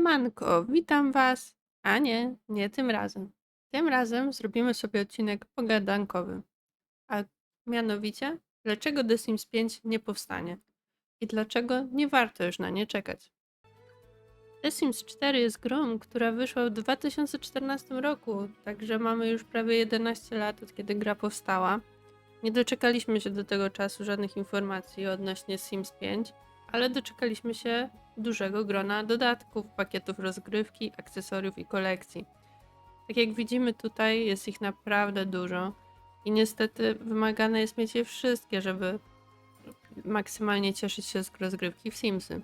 Siemanko, witam Was. A nie, nie tym razem. Tym razem zrobimy sobie odcinek pogadankowy. A mianowicie, dlaczego The Sims 5 nie powstanie i dlaczego nie warto już na nie czekać. The Sims 4 jest grą, która wyszła w 2014 roku, także mamy już prawie 11 lat od kiedy gra powstała. Nie doczekaliśmy się do tego czasu żadnych informacji odnośnie Sims 5, ale doczekaliśmy się dużego grona dodatków, pakietów rozgrywki, akcesoriów i kolekcji. Tak jak widzimy tutaj, jest ich naprawdę dużo i niestety wymagane jest mieć je wszystkie, żeby maksymalnie cieszyć się z rozgrywki w Simsy.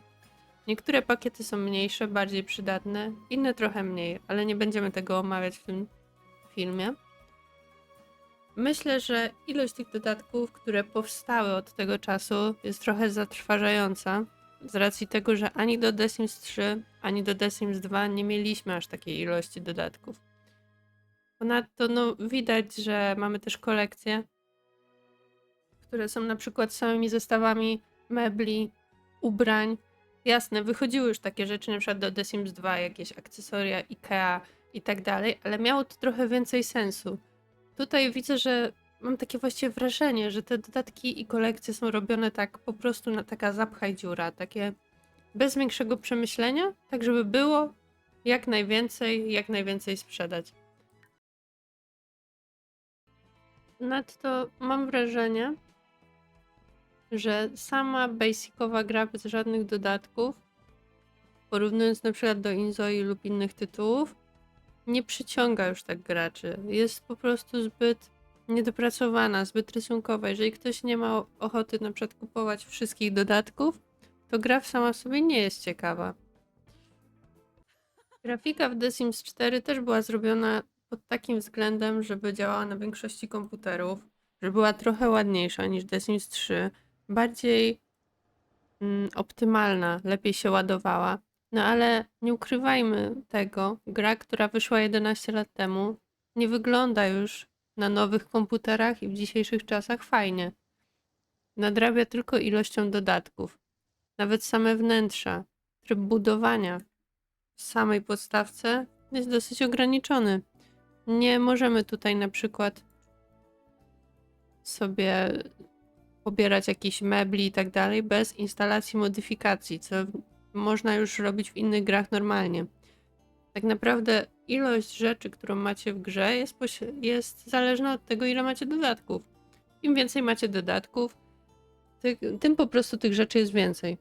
Niektóre pakiety są mniejsze, bardziej przydatne, inne trochę mniej, ale nie będziemy tego omawiać w tym filmie. Myślę, że ilość tych dodatków, które powstały od tego czasu, jest trochę zatrważająca. Z racji tego, że ani do The Sims 3, ani do The Sims 2 nie mieliśmy aż takiej ilości dodatków. Ponadto no, widać, że mamy też kolekcje, które są na przykład samymi zestawami mebli, ubrań. Jasne, wychodziły już takie rzeczy, na przykład do The Sims 2, jakieś akcesoria, Ikea i tak dalej, ale miało to trochę więcej sensu. Tutaj widzę, że mam takie właściwie wrażenie, że te dodatki i kolekcje są robione tak po prostu na taka zapchaj dziura, takie bez większego przemyślenia, tak żeby było jak najwięcej, jak najwięcej sprzedać. Nadto mam wrażenie, że sama basicowa gra bez żadnych dodatków, porównując na przykład do Inzoi lub innych tytułów, nie przyciąga już tak graczy. Jest po prostu zbyt niedopracowana, zbyt rysunkowa. Jeżeli ktoś nie ma ochoty na przykład kupować wszystkich dodatków, to gra sama w sobie nie jest ciekawa. Grafika w The Sims 4 też była zrobiona pod takim względem, żeby działała na większości komputerów, że była trochę ładniejsza niż The Sims 3, bardziej mm, optymalna, lepiej się ładowała. No ale nie ukrywajmy tego, gra, która wyszła 11 lat temu, nie wygląda już na nowych komputerach i w dzisiejszych czasach fajnie. Nadrabia tylko ilością dodatków. Nawet same wnętrza, tryb budowania w samej podstawce jest dosyć ograniczony. Nie możemy tutaj na przykład sobie pobierać jakichś mebli i tak dalej bez instalacji modyfikacji, co można już robić w innych grach normalnie. Tak naprawdę ilość rzeczy, którą macie w grze jest, jest zależna od tego, ile macie dodatków. Im więcej macie dodatków, ty tym po prostu tych rzeczy jest więcej.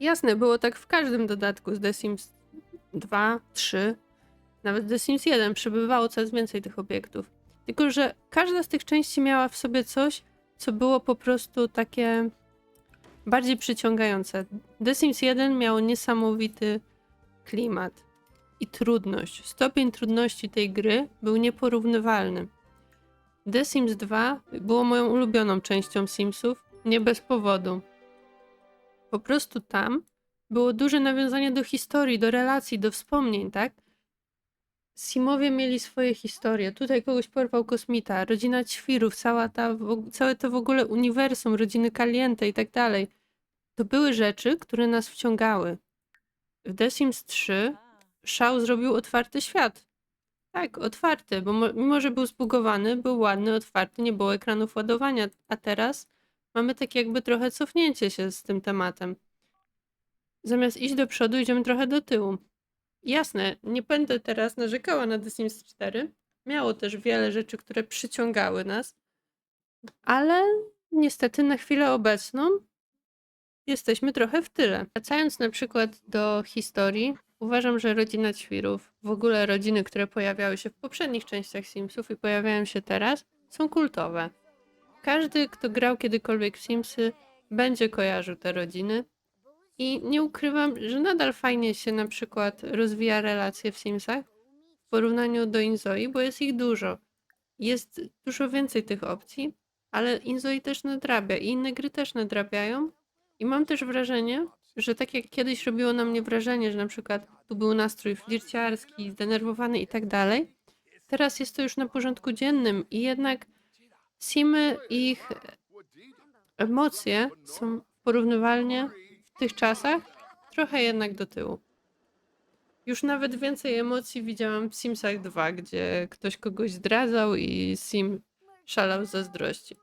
Jasne, było tak w każdym dodatku z The Sims 2, 3, nawet The Sims 1 przybywało coraz więcej tych obiektów. Tylko, że każda z tych części miała w sobie coś, co było po prostu takie bardziej przyciągające. The Sims 1 miał niesamowity klimat i trudność. Stopień trudności tej gry był nieporównywalny. The Sims 2 było moją ulubioną częścią Simsów, nie bez powodu. Po prostu tam było duże nawiązanie do historii, do relacji, do wspomnień, tak? Simowie mieli swoje historie. Tutaj kogoś porwał kosmita, rodzina ćwirów, cała ta, całe to w ogóle uniwersum, rodziny Caliente i tak dalej. To były rzeczy, które nas wciągały. W The Sims 3 Szał zrobił otwarty świat. Tak, otwarty, bo mimo, że był zbugowany, był ładny, otwarty, nie było ekranów ładowania, a teraz mamy takie jakby trochę cofnięcie się z tym tematem. Zamiast iść do przodu, idziemy trochę do tyłu. Jasne, nie będę teraz narzekała na The Sims 4. Miało też wiele rzeczy, które przyciągały nas, ale niestety na chwilę obecną jesteśmy trochę w tyle. Wracając na przykład do historii, uważam, że rodzina ćwirów, w ogóle rodziny, które pojawiały się w poprzednich częściach Simsów i pojawiają się teraz, są kultowe. Każdy, kto grał kiedykolwiek w Simsy, będzie kojarzył te rodziny. I nie ukrywam, że nadal fajnie się na przykład rozwija relacje w Simsach w porównaniu do Inzoi, bo jest ich dużo. Jest dużo więcej tych opcji, ale Inzoi też nadrabia i inne gry też nadrabiają. I mam też wrażenie, że tak jak kiedyś robiło na mnie wrażenie, że na przykład tu był nastrój flirciarski, zdenerwowany i tak dalej, teraz jest to już na porządku dziennym i jednak Simy i ich emocje są porównywalnie w tych czasach trochę jednak do tyłu. Już nawet więcej emocji widziałam w Simsach 2, gdzie ktoś kogoś zdradzał i Sim szalał z zazdrości.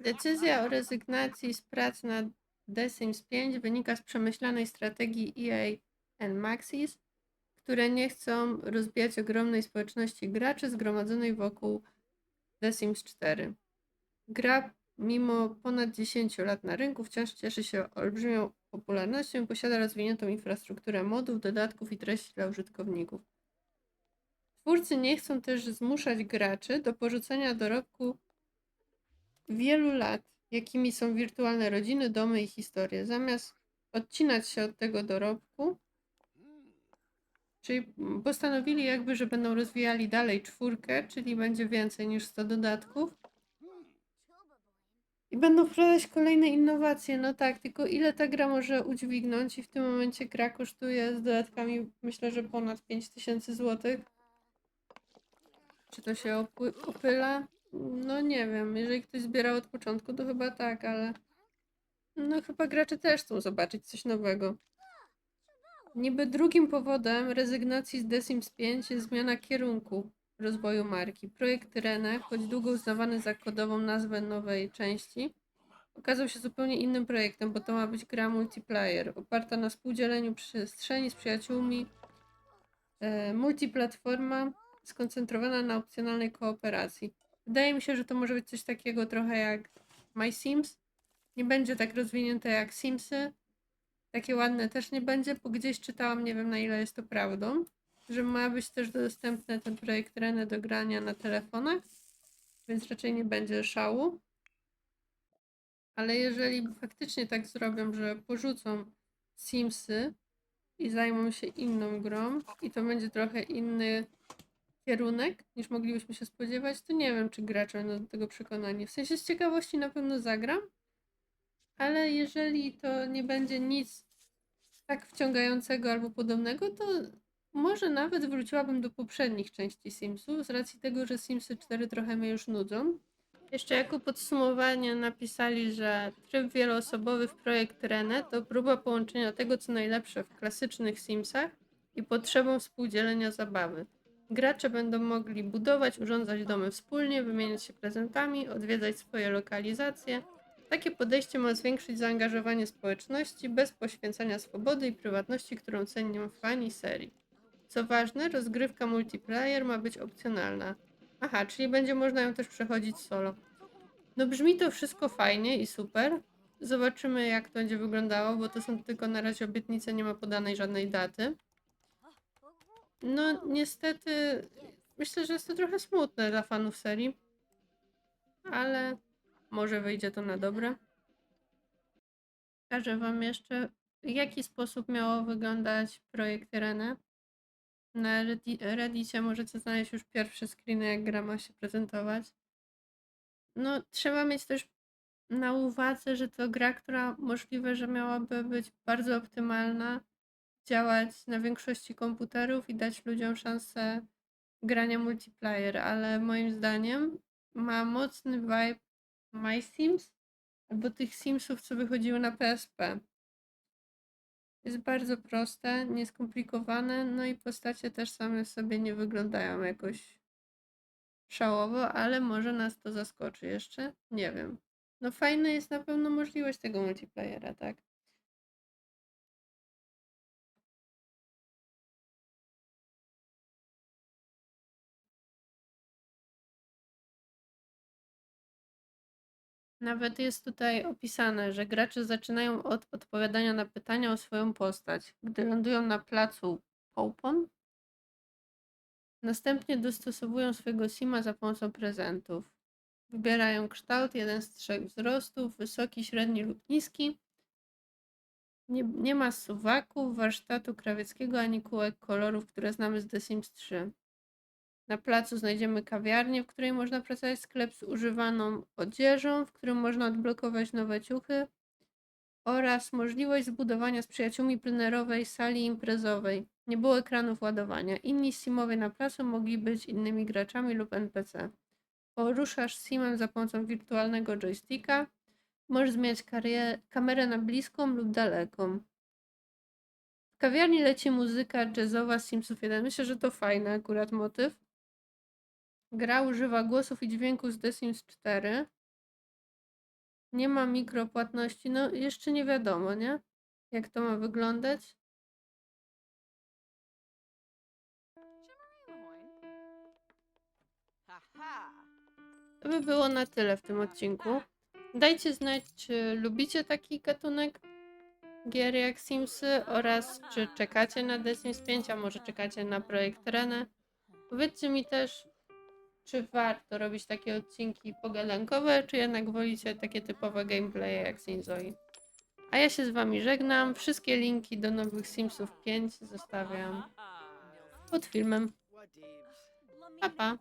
Decyzja o rezygnacji z prac nad The Sims 5 wynika z przemyślanej strategii EA and Maxis, które nie chcą rozbijać ogromnej społeczności graczy zgromadzonej wokół The Sims 4. Gra, mimo ponad 10 lat na rynku, wciąż cieszy się olbrzymią popularnością i posiada rozwiniętą infrastrukturę modów, dodatków i treści dla użytkowników. Twórcy nie chcą też zmuszać graczy do porzucenia dorobku wielu lat, jakimi są wirtualne rodziny, domy i historie. Zamiast odcinać się od tego dorobku, czyli postanowili jakby, że będą rozwijali dalej czwórkę, czyli będzie więcej niż 100 dodatków. I będą wprowadzać kolejne innowacje. No tak, tylko ile ta gra może udźwignąć? I w tym momencie gra kosztuje z dodatkami myślę, że ponad 5000 zł. Czy to się opły- opyla? No nie wiem. Jeżeli ktoś zbierał od początku, to chyba tak, ale. No chyba gracze też chcą zobaczyć coś nowego. Niby drugim powodem rezygnacji z The Sims 5 jest zmiana kierunku rozwoju marki. Projekt Rene, choć długo uznawany za kodową nazwę nowej części, okazał się zupełnie innym projektem, bo to ma być gra multiplayer, oparta na współdzieleniu przestrzeni z przyjaciółmi, e, multiplatforma skoncentrowana na opcjonalnej kooperacji. Wydaje mi się, że to może być coś takiego trochę jak My Sims. Nie będzie tak rozwinięte jak Simsy. Takie ładne też nie będzie, bo gdzieś czytałam, nie wiem na ile jest to prawdą, że ma być też dostępny ten projekt Rene do grania na telefonach, więc raczej nie będzie szału. Ale jeżeli faktycznie tak zrobią, że porzucą Simsy i zajmą się inną grą i to będzie trochę inny kierunek niż moglibyśmy się spodziewać, to nie wiem, czy gracze będą do tego przekonani. W sensie z ciekawości na pewno zagram, ale jeżeli to nie będzie nic tak wciągającego albo podobnego, to może nawet wróciłabym do poprzednich części Simsów, z racji tego, że Simsy 4 trochę mnie już nudzą. Jeszcze jako podsumowanie napisali, że tryb wieloosobowy w projekt Rene to próba połączenia tego, co najlepsze w klasycznych Simsach i potrzebą współdzielenia zabawy. Gracze będą mogli budować, urządzać domy wspólnie, wymieniać się prezentami, odwiedzać swoje lokalizacje. Takie podejście ma zwiększyć zaangażowanie społeczności bez poświęcania swobody i prywatności, którą cenią fani serii. Co ważne, rozgrywka multiplayer ma być opcjonalna. Aha, czyli będzie można ją też przechodzić solo. No brzmi to wszystko fajnie i super. Zobaczymy jak to będzie wyglądało, bo to są tylko na razie obietnice, nie ma podanej żadnej daty. No niestety myślę, że jest to trochę smutne dla fanów serii. Ale może wyjdzie to na dobre. Pokażę wam jeszcze w jaki sposób miało wyglądać projekt Rene. Na Reddi- Reddicie możecie znaleźć już pierwsze screeny, jak gra ma się prezentować. No, trzeba mieć też na uwadze, że to gra, która możliwe, że miałaby być bardzo optymalna, działać na większości komputerów i dać ludziom szansę grania multiplayer, ale moim zdaniem ma mocny vibe My Sims albo tych Simsów, co wychodziły na PSP. Jest bardzo proste, nieskomplikowane, no i postacie też same w sobie nie wyglądają jakoś szałowo, ale może nas to zaskoczy jeszcze. Nie wiem. No fajna jest na pewno możliwość tego multiplayera, tak? Nawet jest tutaj opisane, że gracze zaczynają od odpowiadania na pytania o swoją postać. Gdy lądują na placu Popon, następnie dostosowują swojego sima za pomocą prezentów. Wybierają kształt, jeden z trzech wzrostów, wysoki, średni lub niski. Nie, nie ma suwaków, warsztatu krawieckiego ani kółek kolorów, które znamy z The Sims 3. Na placu znajdziemy kawiarnię, w której można pracować, sklep z używaną odzieżą, w którym można odblokować nowe ciuchy oraz możliwość zbudowania z przyjaciółmi plenerowej sali imprezowej. Nie było ekranów ładowania. Inni simowie na placu mogli być innymi graczami lub NPC. Poruszasz simem za pomocą wirtualnego joysticka. Możesz zmieniać kamerę na bliską lub daleką. W kawiarni leci muzyka jazzowa z Simsów 1. Myślę, że to fajny akurat motyw. Gra używa głosów i dźwięków z The Sims 4. Nie ma mikropłatności. No, jeszcze nie wiadomo, nie? Jak to ma wyglądać. To by było na tyle w tym odcinku. Dajcie znać, czy lubicie taki gatunek gier jak Simsy oraz czy czekacie na The Sims 5, a może czekacie na projekt Renę. Powiedzcie mi też, czy warto robić takie odcinki pogadankowe, czy jednak wolicie takie typowe gameplaye jak Simzoi. A ja się z wami żegnam. Wszystkie linki do nowych Simsów 5 zostawiam pod filmem. Pa pa!